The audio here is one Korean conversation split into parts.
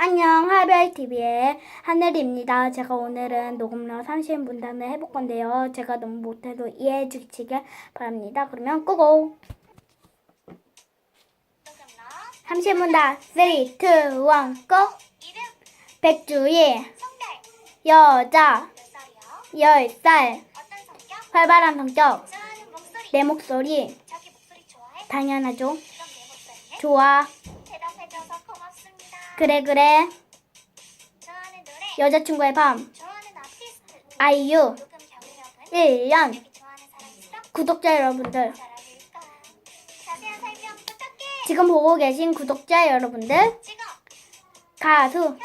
안녕, 하별TV의 하늘입니다. 제가 오늘은 녹음러 30분단을 해볼 건데요. 제가 너무 못해도 이해해 주시길 바랍니다. 그러면 끄고! 30분단 3, 2, 1, 고! 백주희, 여자, 몇 살이요? 10살, 어떤 성격? 활발한 성격, 내 목소리? 당연하죠. 좋아. 그래, 그래. 여자친구의 밤, 아이유, 녹음 경력은? 1년, 여기 좋아하는 사람 있어? 구독자 여러분들, 지금 보고 계신 구독자 여러분들, 가수,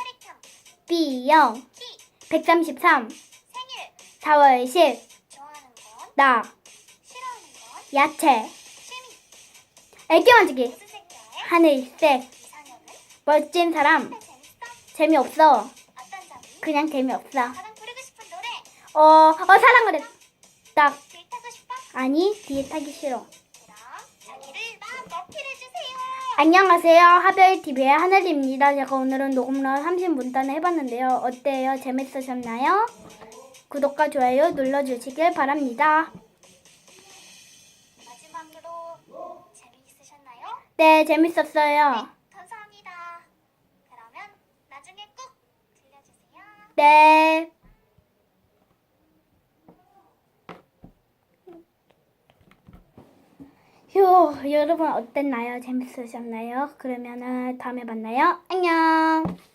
B형, 키. 133, 생일. 4월 10, 좋아하는 건? 나, 싫어하는 건? 야채, 취미. 애기 만지기? 하늘색? 멋진 사람, 살 재밌어? 재미없어? 그냥 재미없어. 어, 어, 사랑 그래. 딱, 길 타고 싶어? 아니, 뒤에 타기 싫어. 안녕하세요. 하별TV의 하늘입니다. 제가 오늘은 녹음러 30문단을 해봤는데요. 어때요? 재밌으셨나요? 구독과 좋아요 눌러주시길 바랍니다. 마지막으로 재미있으셨나요? 네, 재밌었어요. 감사합니다. 그러면 나중에 꼭 들려주세요. 네. 휴, 여러분 어땠나요? 재밌으셨나요? 그러면은 다음에 만나요. 안녕.